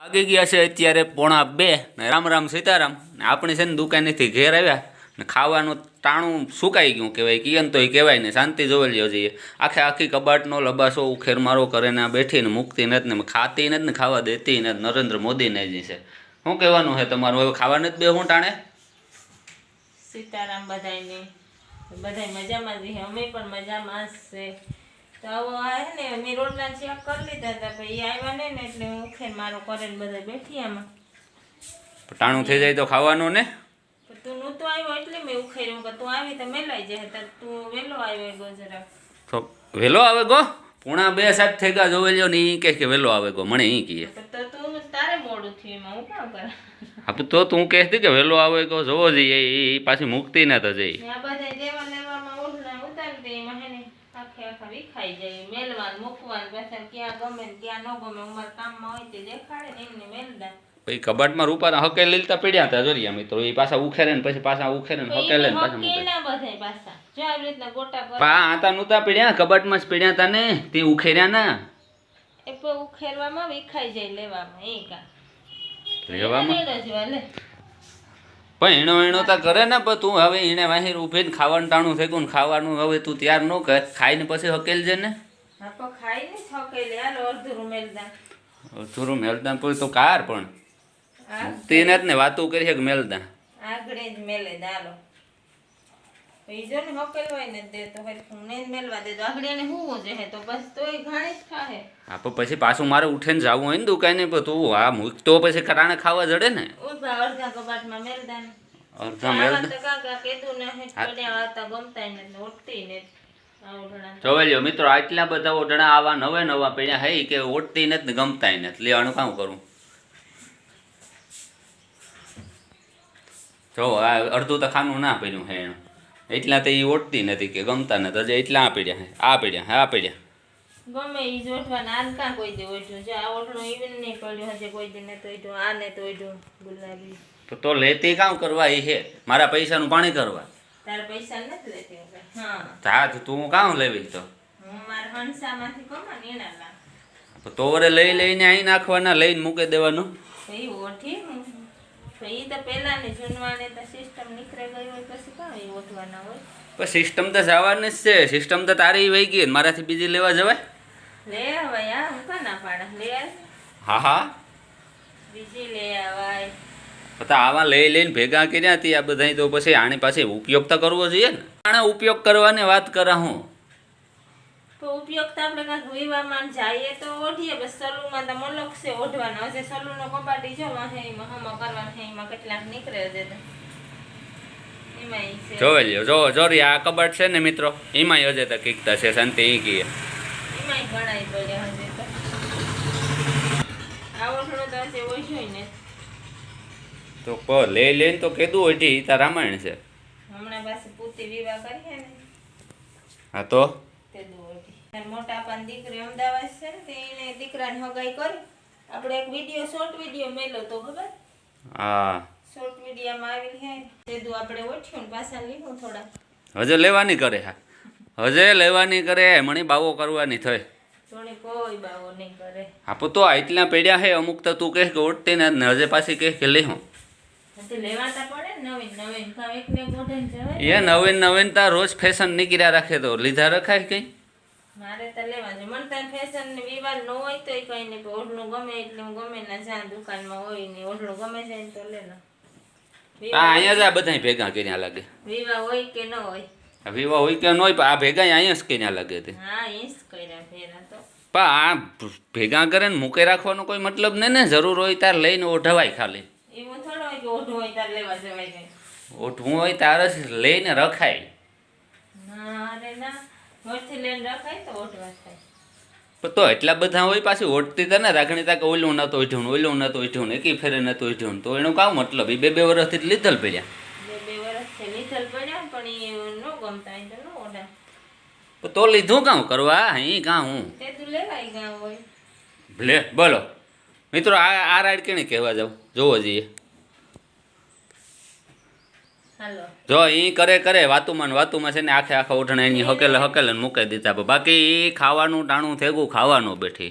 વાગી ગયા છે અત્યારે પોણા બે ને રામ રામ સીતારામ. ને આપણે છે ને દુકાનેથી ઘેર આવ્યા ને ખાવાનું ટાણું સુકાઈ ગયું કહેવાય કિયન તો એ કહેવાય ને, શાંતિ જોઈ લ્યો જઈએ આખે આખી કબાટનો લબાસો ઉખેર મારો કરે ને આ બેઠીને મૂકતી નથી ને, ખાતી નથી ને, ખાવા દેતી નથી, નરેન્દ્ર મોદીને જ છે. શું કહેવાનું છે તમારું? હવે ખાવા નથી બે હું ટાણે? સીતારામ બધાને બધાય મજામાં જ અમે પણ મજામાં છે. તો હે ને મેં રોટલા ચેક કરી લીધા હતા આવ્યા નહીં ને એટલે હું મારો કરીને બધા બેઠી આમાં. ટાણું થઈ જાય તો ખાવાનું ને? તું નહોતો આવ્યો એટલે મેં ઉખેર્યું. કે તું આવી તો મેલાઈ જાય તું વહેલો આવ્યો ગો જરા તો વહેલો આવે ગો? પૂણા બે સાત થઈ ગયા જોવે લ્યો ને એ કહે કે વહેલો આવે ગો મને એ કહે તો તો તારે મોડું થયું એમાં હું કામ કરા? હા તો તું કહેતી કે વહેલો આવે ગો જોવો જઈએ એ પાછી મૂકતી ના થઈ આ બધા દેવા લેવામાં ઓઢણા ઉતારી દે એમાં ને વિખાઈ જાય. મેલવાન મૂકવાન પાછા ક્યાં ગમે ને ક્યાં ન ગમે અમારા કામમાં હોય તે દેખાડે ને એમને મેલદા પછી કબાટમાં રૂપાના હકે લીલતા પડ્યા હતા જોરિયા મિત્રો. એ પાછા ઉખેરે ને પછી પાછા ઉખેરે ને હકેલે ને પાછા મૂકે. પાછા. જો આવી રીતના ગોટા પર પા આતા નહોતા પડ્યા કબાટમાં જ પડ્યા હતા ને. તે ઉખેર્યા ના એ ઉખેરવામાં વિખાઈ જાય લેવામાં એ કા. લેવામાં. પણ એણો એણો તો કરે ને પણ તું હવે એને વાહી ઊભીને ખાવાનું ટાણું થઈ ગયું ખાવાનું હવે તું તૈયાર ન કર. ખાઈને પછી હકેલ છે ને? હાલો મેલદા. પછી તો કાર પણ. તેને જ ને વાતું કરી કે મેલદા. આગળ જ મેલે દાલો. ઈ જો ને દે તો હરખું ને મેલવા દે. તો આગળ હું હુંવું હે? તો બસ તોય ઘાણી જ ખાહે. હા પણ પછી પાછું મારે ઉઠીને જવું હોય ને દુકાને પણ તું આ મૂક તો પછી કરાણે ખાવા જડે ને. ઊભા અડધા કબાટમાં મેલદા ને. અડધા મેલ દે. તો કાકા કીધું ને હે. પડ્યા હતા ગમતાય ને ઉઠતી ને જોવેલ્યો મિત્રો આટલા બધા ઓઢણા આવા નવે નવા પડ્યા હે કે ઓટતી નથી ને ગમતાય નથી લેવાનું કામ કરું. જો આ અડધું તો ખાનું ના પડ્યું હે એનું. એટલા તો એ ઓટતી નથી કે ગમતા નથી. હજી એટલા આ પડ્યા હે. આ પડ્યા હે આ પડ્યા ગમે એ જોઠવાના આન કાં કોઈ દે ઓઢ્યું? છે આ ઓઢણું ઈવન નહીં પડ્યું. હજે કોઈ દી ને ઓઢ્યું. આ ને તો ઓઢ્યું ગુલાબી. તો તો લેતી કામ કરવા એ હે? મારા પૈસાનું પાણી કરવા. તારા પૈસા નથી લેતી હા. તો તું કામ લેવી તો? હું મારા હંસામાંથી કમાની એના તો વરે લઈ લઈને અહીં નાખવાના લઈને મૂકી દેવાનું. તો જૂનવાને તો સિસ્ટમ નીકળી ગઈ હોય પછી કાં ઈ ઓઢવાના હોય. પણ સિસ્ટમ તો જવાની જ છે. સિસ્ટમ તો તારી વહી ગઈ મારાથી બીજી લેવા જવાય? લે હવે આ હું કાં ના પાડા? લે. હા હા. બીજી લે આવાય. તો આવા લઈ લઈને ભેગા કર્યા હતી આ બધા તો પછી આની પાસે ઉપયોગ તો કરવો જોઈએ ને. આને ઉપયોગ કરવાની વાત કરા હું? તો ઉપયોગ તો આપણે કાંઈક વિવામાં જઈએ તો ઓઢીએ બસ સલૂમાં તો મલક છે ઓઢવાનો. હશે સલૂનો કપાટી જો વાહે એમાં હમો કરવાનો હે એમાં કેટલાક નીકળે છે તો. એમાં જોવે લ્યો જો જોરી આ કબાટ છે ને મિત્રો એમાંય હજે તો કીકતા છે શાંતિ એ કીએ. એમાંય ઘણાય પડ્યા હશે તો. આ ઓઢણો તો હશે ને તો પ લઈ લઈને તો કીધું ઓઢી ઈ રામાયણ છે. હમણાં પાસે પૂતી વિવાહ કરીએ ને. હા તો તે? તાર મોટા પણ દીકરી અમદાવાદ છે ને એને દીકરાને હગાઈ કરી. આપણે એક વીડિયો શોર્ટ વીડિયો મેલો તો ખબર? હા. શોર્ટ વિડીયોમાં આવેલી હે તેદુ આપણે ઓઠ્યું ને પાછા લીધું થોડા. હજે લેવાની કરે હા. હજે લેવાની કરે મણી બાવો કરવાની થઈ આપો તો આટલા પડ્યા હે અમુક તો તું કહે કે ઓટતી ને હજે પાછી કહે કે લે હું. એ નવીન નવીનતા રોજ ફેશન નીકળ્યા રાખે તો લીધા રખાય કઈ મારે તો લેવા છે મને ત્યાં ફેશન ને વિવાદ ન હોય તો કઈ નહીં ઓઢણું ગમે એટલે હું ગમે ના જ્યાં દુકાનમાં હોય ને ઓઢણું ગમે છે તો લે ને આ અહીંયા જ આ બધા ભેગા કર્યા લાગે. વિવાહ હોય કે ન હોય? વિવાહ હોય કે ન હોય પણ આ ભેગા અહીંયા જ કર્યા લાગે તે. હા ઈસ કર્યા ફેરા તો. પણ આ ભેગા કરે ને મૂકે રાખવાનો કોઈ મતલબ નહીં ને? જરૂર હોય તાર લઈને ઓઢવાય ખાલી. એવું થોડો હોય કે ઓઢું હોય તાર લેવા જવાય ઓઢવું હોય તારે જ લઈને રખાય ના અરે ના હોરથી લઈને રખાય તો ઓઢવા એટલા બધા હોય પાછી ઓટતી ને રાખણી તા કે ઓલું ના તો ને ઓલું ના તો ને એકી ફેરે ના તો ને તો એનું કામ મતલબ એ બે બે વર્ષથી લીધલ પડ્યા. તો લીધું કામ કરવા અહીં કાં હું? લે બોલો. મિત્રો આ આ રાઈડ કેને કહેવા જાવ? જોવો જઈએ. જો એ કરે કરે વાતુમાં વાતુમાં છે ને આખે આખા ઓઢણા એની હકેલે હકેલે મૂકી દીધા બાકી એ ખાવાનું ટાણું થેગું ખાવાનું બેઠી.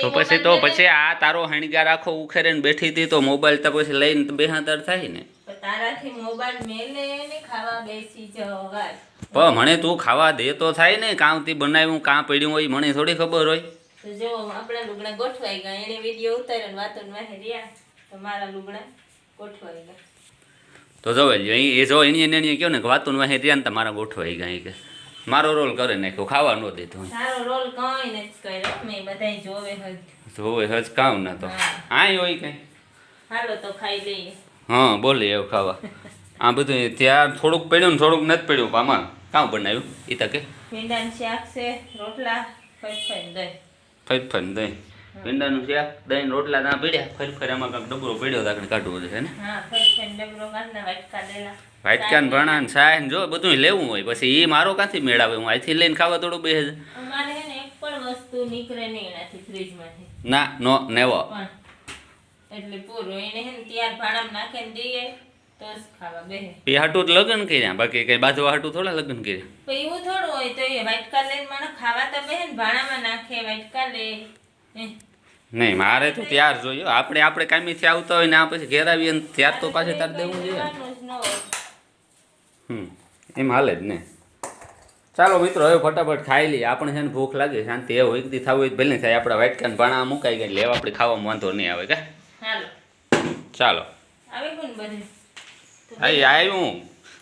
તો પછી તો પછી આ તારો હણગાર આખો ઉખેરે ને બેઠી હતી તો મોબાઈલ તો પછી લઈને બેહાતર થાય ને. તારાથી મોબાઈલ મેલે ને ખાવા બેસી જવાય. પણ મને તું ખાવા દે તો થાય ને. કાંથી બનાવ્યું કાં પડ્યું હોય મને થોડી ખબર હોય. તો જો આપણા લુગડા ગોઠવાઈ ગયા. એને વીડિયો ઉતાર્યો વાતો રહ્યા. મારા લુગડા ગોઠવાઈ ગયા. તો લ્યો એ જો એની એને કહો ને કે વાતું વાહે ત્યાં ને તમારા ગોઠવાઈ ગયા કે. મારો રોલ કરે નાખ્યો ખાવા ન દીધું સારો રોલ કઈ નથી કર્યો મેં બધાય જોવે હજ જોવે હજ કામ ના તો. આ હોય કઈ? હાલો તો ખાઈ લઈએ. હા બોલે એવું ખાવા. આ બધું ત્યાં થોડુંક પડ્યું ને થોડુંક નથી પડ્યું આમાં કામ બનાવ્યું? એ તકે ભીંડાનું શાક છે રોટલા ફરી દહીં. ફઈ ફઈ દહીં. ભીંડાનું શાક દહીં રોટલા ત્યાં પીડ્યા ફરી ફરી આમાં કાંઈક ડબરો પીડ્યો તાકને કાઢવું છે ને? વાટકાન ભણા ને સાય ને જો બધું લેવું હોય પછી એ મારો કાંથી મેળાવે હું અહીંથી લઈને ખાવા થોડું બે અમારે હે ને ના નેવો. એટલે પૂરું. એને ત્યાર ભાણામાં નાખીને દઈએ તો જ એ હાટું લગ્ન કર્યા? બાકી કઈ બાજુ હાટું થોડા લગ્ન કર્યા? એવું થોડું હોય તો એ વાટકા લઈને માણસ ખાવા તો બેહે ભાણામાં નાખે વાટકા લે. હે. નહીં મારે તો ત્યાર જોયો આપણે આપણે કામેથી આવતા હોય ને આ પછી ઘેર આવીએ ત્યાર તો પાછી તાર દેવું જોઈએ. હમ એમ હાલે જ ને. ચાલો મિત્રો હવે ફટાફટ ખાઈ લઈએ. આપણે છે ને ભૂખ લાગે શાંતિ. એવું એક દી થવું હોય ભલે થાય. આપણા વાટકાને ભાણા મુકાઈ ગયા હવે આપણે ખાવામાં વાંધો નહીં આવે કે? ચાલો. આવી આવ્યું.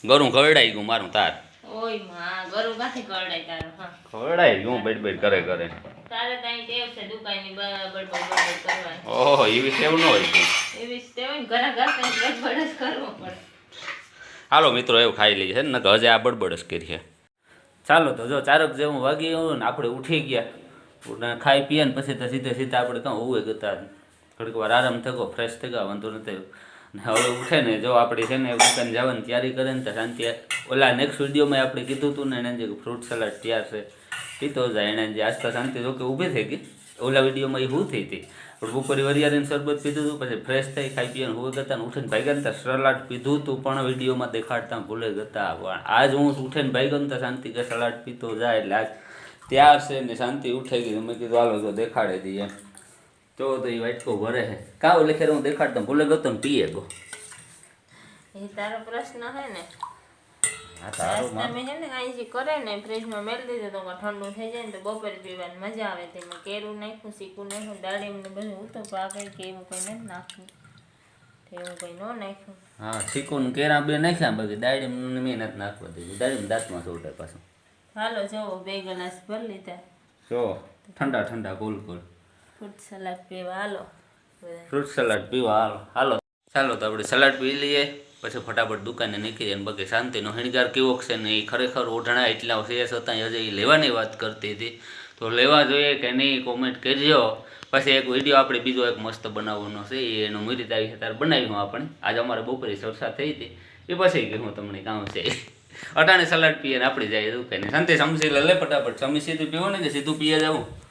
ગરું ખવડાઈ ગયું મારું તાર. ઓયમાં ગરું કાથી કરડાય તારો હા. ખવડાઈ હું બેટ કરે કરે. તારે તાઈ દેવ છે દુકાની બડબડ બડબડ કરવાની. ઓહો એવી સેવ ન હોય એવી સેવ ને ઘણા ઘર ત્યાં બડબડ જ કરવો પડે. હાલો મિત્રો એવું ખાઈ લઈએ છે ને હજે આ બડબડ જ કરીએ. ચાલો તો જો ચારક જેવું વાગી ગયું ને આપણે ઉઠી ગયા. ખાઈ પીએ ને પછી તો સીધે સીધા આપણે કાં ઉવે ગતા થોડીક વાર આરામ થકો ફ્રેશ થઈ ગયા વાંધો નથી ને હવે ઉઠે ને, જો આપણે છે ને દુકાન જવાની તૈયારી કરે ને તો શાંતિ ઓલા નેક્સ્ટ વિડીયોમાં આપણે કીધું હતું ને એને જે ફ્રૂટ સલાડ તૈયાર છે. પીતો જાય એને જે આસ્તા શાંતિ, જો કે ઊભી થઈ ગઈ. ઓલા વિડીયોમાં એ હું થઈ હતી. પણ બપોરે વરિયાળીને શરબત પીધું હતું પછી ફ્રેશ થઈ, ખાઈ પીને હું ગતા ને ઉઠીને ભાઈ ગયા સલાડ પીધું હતું પણ વિડીયોમાં દેખાડતા ભૂલે ગતા પણ આજ હું ઉઠીને ભાઈ ગયો તો શાંતિ કે સલાડ પીતો જાય એટલે આજ ત્યાર છે ને, શાંતિ ઉઠાઈ ગઈ. મેં કીધું, હાલો તો દેખાડે દઈએ એમ તો તો એ વાટકો ભરે છે કાં ઓલે ખેર હું દેખાડતો ભૂલે ગયો ને પીએ ગો એ તારો પ્રશ્ન હે ને આ તારો નાસ્તા મેં હે ને કાંઈ જે કરે ને ફ્રીજમાં મેળ દીધું તો ઠંડુ થઈ જાય ને તો બપોરે પીવાની મજા આવે તેમાં કેરું નાખ્યું શીકું નાખ્યું દાડીમ ને બધું હું તો આ કંઈ કે એવું કંઈ નથી નાખ્યું તો એવું કંઈ ન નાખ્યું હા ચીકુન કેરા બે નાખ્યા બાકી દાડી મેં નથી નાખવા દીધું દાડી દાંતમાં સોટે પાછું હાલો જવો બે ગ્લાસ ભરી લીધા જો ઠંડા ઠંડા કુલ કુલ ફ્રૂટ સલાડ પીવા હાલો, ચાલો તો આપણે સલાડ પી લઈએ. પછી ફટાફટ દુકાને નીકળીએ અને બાકી શાંતિનો હણગાર કેવો છે ને એ ખરેખર ઓઢણા એટલા છે છતાં હજી એ લેવાની વાત કરતી હતી. તો લેવા જોઈએ કે નહીં કોમેન્ટ કરજો. પછી એક વીડિયો આપણે બીજો એક મસ્ત બનાવવાનો છે એનો મુરીત આવી છે ત્યારે બનાવ્યું આપણે. આજે અમારે બપોરે ચર્ચા થઈ હતી. એ પછી કે હું તમને કામ છે. અટાણે સલાડ પીએ ને આપણે જઈએ દુકાને. શાંતિ સમસી લે ફટાફટ. સમી સીધું પીવો ને કે સીધું પીએ જવું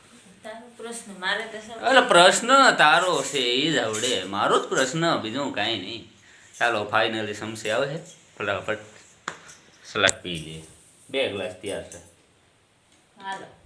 પ્રશ્ન મારે તો એટલે પ્રશ્ન તારો છે એ જ આવડે. મારો જ પ્રશ્ન બીજું કાંઈ નહીં. ચાલો ફાઇનલી સમસે આવે છે. ફટાફટ સલાડ પી લઈએ. બે ગ્લાસ તૈયાર છે. હાલો.